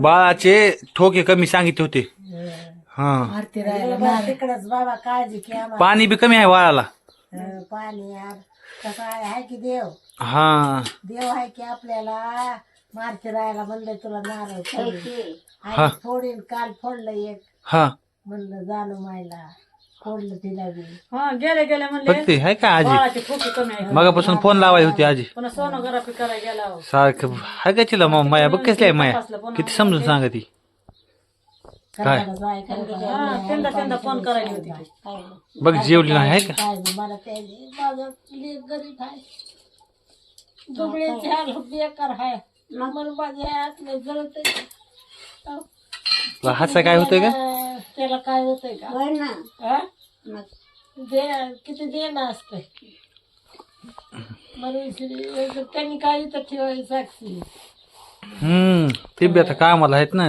बाळाचे ठोके कमी सांगितले होते. हा. आरती राहायला बाबा तिकडच बाबा काळजी आम्हाला पाणी बी कमी आहे बाळाला. हं, पाणी यार कसं आहे हाय की देव? हा. देव आहे की आपल्याला? मारती राहायला म्हणलं तुला नारळ फोडीन. हा. आई फोडीन काल फोडलं एक. हा. म्हणलं जाणू मायला. फोडलं तिला बी हा गेले गेले म्हणले बघते का आजी? बाळाचे खोके कमी आहे. मगापासून फोन लावायची होती आजी. पुन्हा सोनोग्राफी करायला गेला हो. सारखं हाय का तिला मग माया? बघ कसली आहे माया? किती समजून सांगा ती काय? हा त्यांना त्यांना फोन करायची होती. ती. बघ जेवली नाही का? काय बी मला ते माझं लेक गरीब आहे. दुबळ्याचे हाल बेकार आहे. मला माझ्या हातले जळत हातचा काय होतोय का? त्याला काय होतंय का? होय ना. हा? मग. दे किती देणं असतं म्हणून त्यांनी काय इथं ठेवायची साक्षी? हम्म ते बी आता कामाला आहेत ना.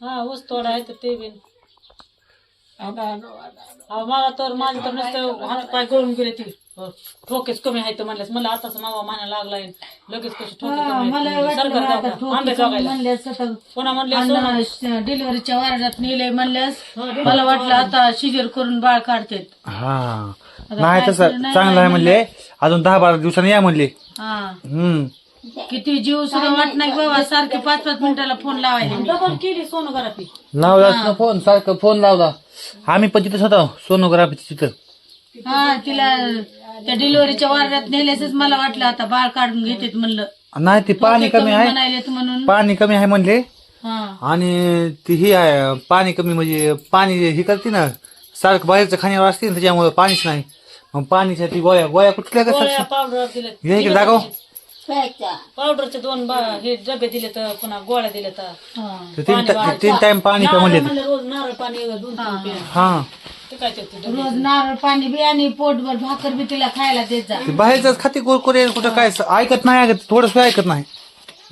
हा ऊस तोडा आहे तर ते बी. अहो, मला तर माझे तर नुसतं हात पाय गळून गेले ती. ठोकेच कमी आहेत म्हणल्यास मला आताच मावा माना लागलाय. लगेच कसे ठोके कमी आहेत. सरकार दवाखाना, आंबे जोगायला. म्हणल्यास आता पुन्हा म्हणले सोनं- डिलिव्हरीच्या वार्डात नेले म्हणल्यास मला वाटलं आता शिजर करून बाळ काढते हा. नाही तसं चांगलं आहे म्हणले. अजून दहा बारा दिवसांनी या म्हणले. हा. हम्म. किती जीव सुद्धा वाट नाही बाबा सारखे पाच पाच मिनिटाला फोन लावायला डबल केली सोनोग्राफी. लावला फोन सारखं फोन लावला. आम्ही पण तिथंच होतो सोनोग्राफी तिथं. हा तिला त्या डिलिव्हरीच्या वार्डात नेल्यासच मला वाटलं आता बाळ काढून घेतेत म्हणलं. नाही ते पाणी कमी आहे. म्हणायलेत म्हणून. पाणी कमी आहे म्हणले. हा. आणि ती ही आहे पाणी कमी म्हणजे पाणी हे करते ना सारखं बाहेरचं खाण्यावर असते ना त्याच्यामुळे पाणीच नाही. मग पाणीच्या ती गोळ्या गोळ्या कुठल्या का गोळ्या साक्षी? पावडर दिले हे इकडे दाखव. पावडरचे दोन बा- हे डबे दिले तर पुन्हा गोळ्या दिले तर तर तीन टा- तीन टाइम पाणी का म्हणले. रोज नारळ पाणी दोन तीन रुपये हा रोज नारळ पाणी बी आणि पोटभर भाकर बी तिला खायला देत जा. ते बाहेरच खाते कुरकुरे कुठं काय ऐकत नाही ऐकत थोडस ऐकत नाही.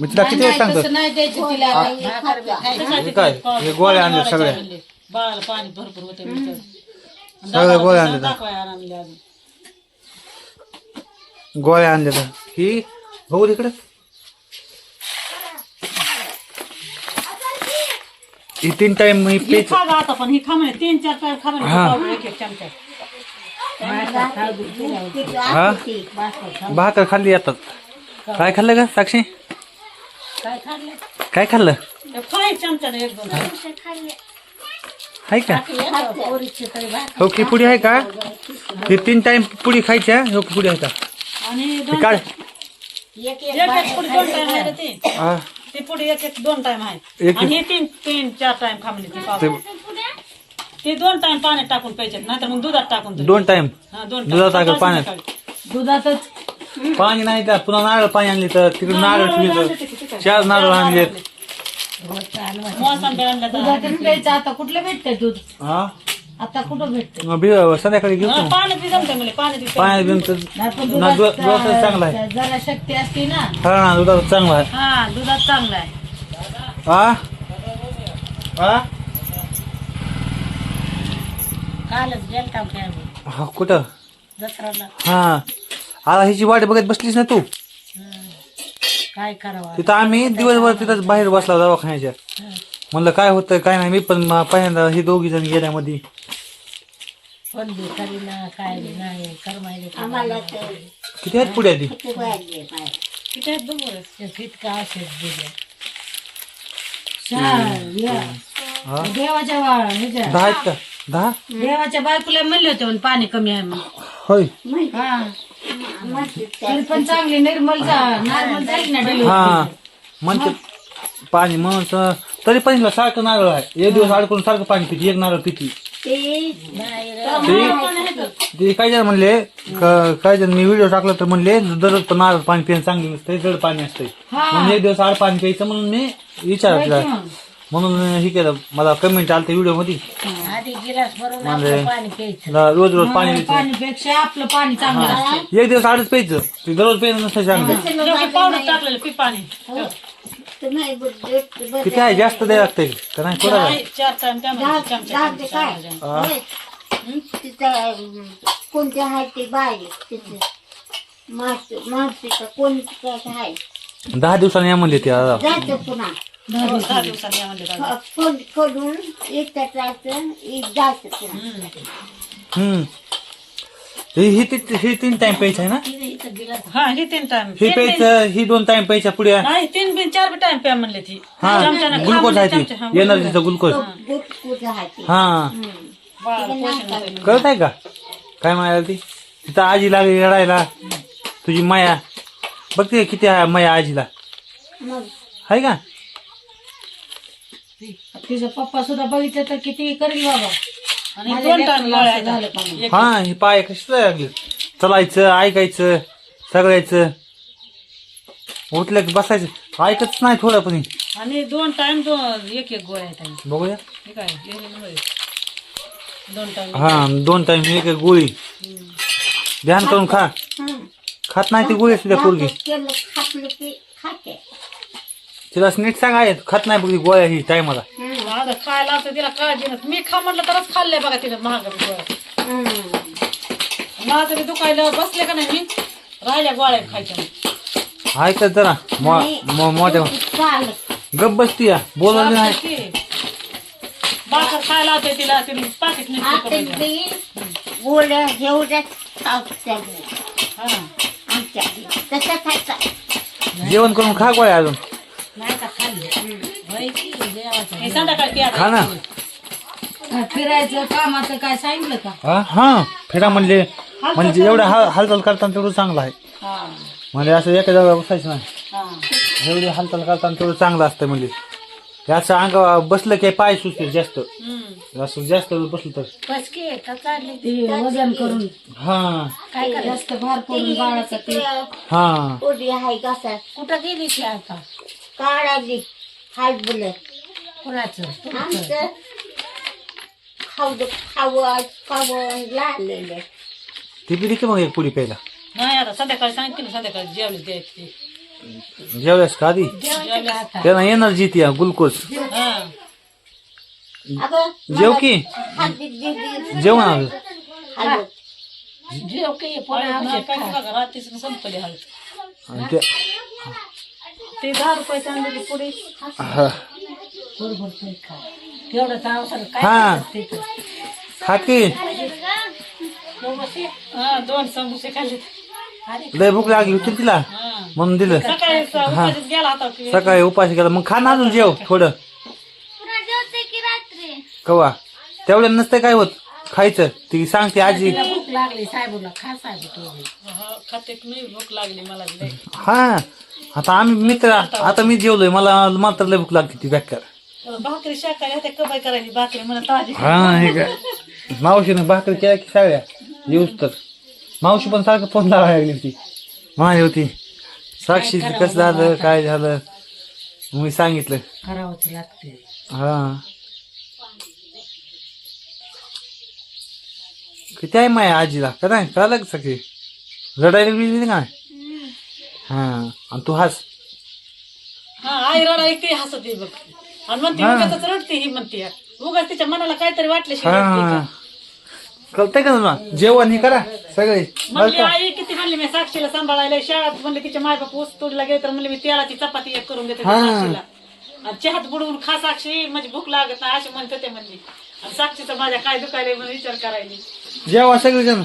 मी तिला किती वेळ सांगतो. तसं नाही द्यायचं तिला काय हे काय? हे गोळ्या मारायचे सगळ्या. म्हणले. बाळाला पाणी भरपूर होते म्हणते. सगळ्या गोळ्या आणल्या. दाखवायला आणल्या अजून. गोळ्या आणल्या तर. ही बघू तिकडे. ही तीन टाइम ही ही पेच खा गं आता पण ही खा म्हणे तीन चार टाइम खा म्हणे हा. एक एक चमचा. हा? भाकर खाल्ली आता. काय खाल्लं का साक्षी? काय खाल्लं? काय खाल्लं? खा एक चमचा एक दोन. आहे का? हो की पुडी आहे का? ही तीन टाइम पुडी खायच्या हो? की पुडी आहे का? आणि ही दोन काढ. एक एक एक एक पुडी दोन टाइम आहे रे ती. हा, ती पुडी एक एक दोन टाइम आहे. एक- आणि हे तीन तीन चार टाइम खा म्हणे ती ते पावडर ते दोन टाइम पाण्यात टाकून प्यायचे. नाहीतर मग दुधात टाकून तरी. दोन टाइम हा, दोन. दुधात टाकून सकाळी पाण्यात. संध्याकाळी. दुधातच. पाणी नाही का पुन्हा नारळ पाणी आणले तर तिकडे नारळ ठेवले चार नारळ आणलेत. मोसंबी आणल्या तर. दुधातच प्यायचं. आता कुठलं भेटतंय दूध? हा? आता कुठं बी- संध्याकाळी घेऊ हा, पाण्यात बी जमतंय म्हणे पाण्यात बी पाण्यात बिन तर नाही पण ना, दुधा- दुधात दुधाचं चांगलं आहे. जरा शक्ती असते ना. हा ना दुधाचं चांगलं आहे. हा दुधात चांगलं आहे. हा हा कालच गेलता हा कुठं? जत्राला हा. आता ह्याची वाट बघत बसलीस ना तू? काय करावं? तिथं आम्ही दिवसभर तिथंच बाहेर बसला दवाखान्याच्या. म्हणलं काय होतं काय नाही मी पण म- पहिल्यांदा हे दोघी जण गेल्यामध्ये पण बी करीना काय बी नाही करमायले आम्हाला तर किती आहेत पुढे ती किती वाजले बाय किती आहेत बघ बरं. ते फिटका असेच दिले छान, या. हा? देवाच्या वा- ह्याच्या दहा आहेत का? दहा? देवाच्या बायकोला म्हणले होते म्हणे पाणी कमी आहे म्हणून. होय. हा. तरी पण चांगली निर्मल नॉर्मल झाली ना हा. म्हणते पाणी म्हणून तर- तरी पण हिला सारखं नारळ आहे. एक दिवस अडकून सारखं पाणी पिती एक नारळ पिती. ते ते काही जण म्हणले क- काही जण मी व्हिडिओ टाकला तर म्हणले दररोज पण नारळ पाणी पिणं चांगलं नसतंय जड पाणी असतंय. म्हणून एक दिवस आड पाणी प्यायचं म्हणून मी विचारलं म्हणून हे केलं. मला कमेंट आलते व्हिडिओमध्ये आधी गिलास भरून म्हणजे- आपलं पाणी प्यायचं. ला- रोज रोज पाणी प्यायचं पाणीपेक्षा आपलं पाणी चांगलं असतं एक दिवस आडच प्यायचं. ते दररोज प्यायचं नसतं चांगलं. पावडर टाकलेलं पी पाणी. नाही बघ किती आहे जास्त द्यायला लागतंय का नाही थोडं आहे? चार म्हणजे चमचा काय चमचा. होय. हं? तिथं अं, कोणते आहे ते बाय तिथे का आहे दहा दिवसांनी या म्हणले ते आता. जायचं पुन्हा हो, दहा दिवसांनी या म्हणले दादा. फोन करून इथं जायचं इथं जायचं पुन्हा हम्म ही ही ती- ही तीन टाइम प्यायचं आहे ना? हा ही तीन टाइम ही प्यायचं ही दोन टाइम प्यायच्या पुढे. नाही तीन बिन चार बी टाइम प्या म्हणले ती. हा चमच्यानं खा ग्लुकोज आहे हा, ती एनर्जीचं ग्लुकोज आहे. हा. पोषण. कळत आहे का? काय म्हणायला ती? तिथं आजी लागली रडायला. तुझी माया. बघते किती आहे माया आजीला. आहे का? तिचा पप्पा सुद्धा बघितलं तर किती करेल बाबा. आणि दोन गोळ्या झालं हा हे पाय कशी लागले चलायचं ऐकायचं सगळ्याचं. उठलं की बसायचं. ऐकतच नाही थोडं पण आणि दोन टाइम दोन एक एक गोळ्या. बघूया. हे काय. दोन टाइम हा दोन टाइम एक एक गोळी. ध्यान करून खा. हं. खात नाही ती गोळी सुद्धा पोरगी. केलं खातलं की खाते. तिला नीट सांग आहे खात नाही बघ ती गोळ्या ही टायमाला. माझं खायला असं तिला काळजी नसते. मी खा म्हटलं तरच खाल्लंय बघा तिला महाग गोळ्या हं. माझं बी दुखायला बसले का नाही मी? राहिल्या गोळ्या खायच्या. ऐकत जरा मो- मो- मोठ्या गप बसती या बोलवलं नाही. की भाकर खायला होते तिला ते पाकिट आता निघते मी गोळ्या एवढ्या खायच्या हा. आमच्या तसं खायचं जेवण करून खा गोळ्या अजून. हे संध्याकाळी प्या खा ना. काय फिरायचं कामाचं काय सांगितलं का? हा हा फिरा म्हणले म्हणजे एवढं हा- हालचाल करताना तेवढं चांगलं आहे. हा. म्हणजे असं एका जागा बसायचं नाही. हा. एवढी हालचाल करताना तेवढं चांगलं असतं म्हणजे. असं अंग बसलं की पाय सुचते जास्त. हम्म. असं जास्त वेळ बसलं तर. ते. वजन करून. हा. काय जास्त भार पडून बाळाचं ते. हा. कुठं गेली ती आता? काढायची. हात बोल कुणाचं? आमचं खाऊ खावं खावं लागलेलं ती पिढी की मग एक पुढी प्यायला. नाही आता संध्याकाळी सांगितलं संध्याकाळी जेवली द्यायची जेवल्यास का आधी? जेवली त्यांना एनर्जी ती ग्लुकोज हा. अगं जेव की? दे- दे. जेवण आलं. जेव पण रात्रीच संपली हळद. आणि ते ते दहा रुपयाची आणलेली पुढे. हा. तेवढं चांगलं काय हा. खा की. हा दोन समोसे खाल्ले लय भूक लागली होती तिला हा. म्हणून दिलं. सकाळी उपाशीच गेला होता की? सकाळी उपाशी केला मग खा ना अजून जेव थोडं. कवा? तेवढ्या नसतं काय होत? खायचं. ती सांगते आजी. भूक लागली साहेबूला खा साहेब तू. हा, खाते की नाही? भूक लागली मला. हा. आता आम्ही मित्र आता मी जेवलोय. मला मात्र लय भूक लागते ती बेकार. भाकरी कबाई करायची भाकरी. मला ताजी हा हे काय? मावशीनं भाकरी केल्या की सगळ्या येऊच तर. मावशी पण सारखं फोन लावायला लागली होती. माझी होती. साक्षी कसं झालं काय झालं? मी सांगितलं. करावंच लागते हा. किती आहे माया आजीला? का नाही? कळलं सगळी? रडायला गेली का? हा आणि तू हास. हा आई रडा एक ती हसत बघ. आणि म्हणते हा. उगाच रडते ही म्हणते उगाच तिच्या मनाला काहीतरी रडते हा. का? कळतंय का तुला? जेवण हे करा सगळे. म्हणली आई किती म्हणली मी साक्षीला सांभाळायला शाळेत. म्हणले तिच्या माय बाप ऊस तोडीला गेले तर म्हणले मी तेलाची चपाती एक करून देते हा. साक्षीला. आणि चहात बुडवून खा साक्षी म्हणजे भूक लागत नाही अशी म्हणते ते म्हणली. आणि साक्षीचं माझ्या काय दुखायला म्हणून विचार करायली. जेवा सगळेजण.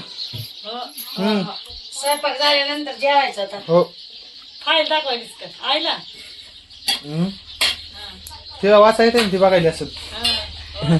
हो. स्वयंपाक झाल्यानंतर जेवायचं आता. हो. खायला दाखवायलीस का आईला हम्म. तिला वाचा येते ना ती बघायला असत. हो.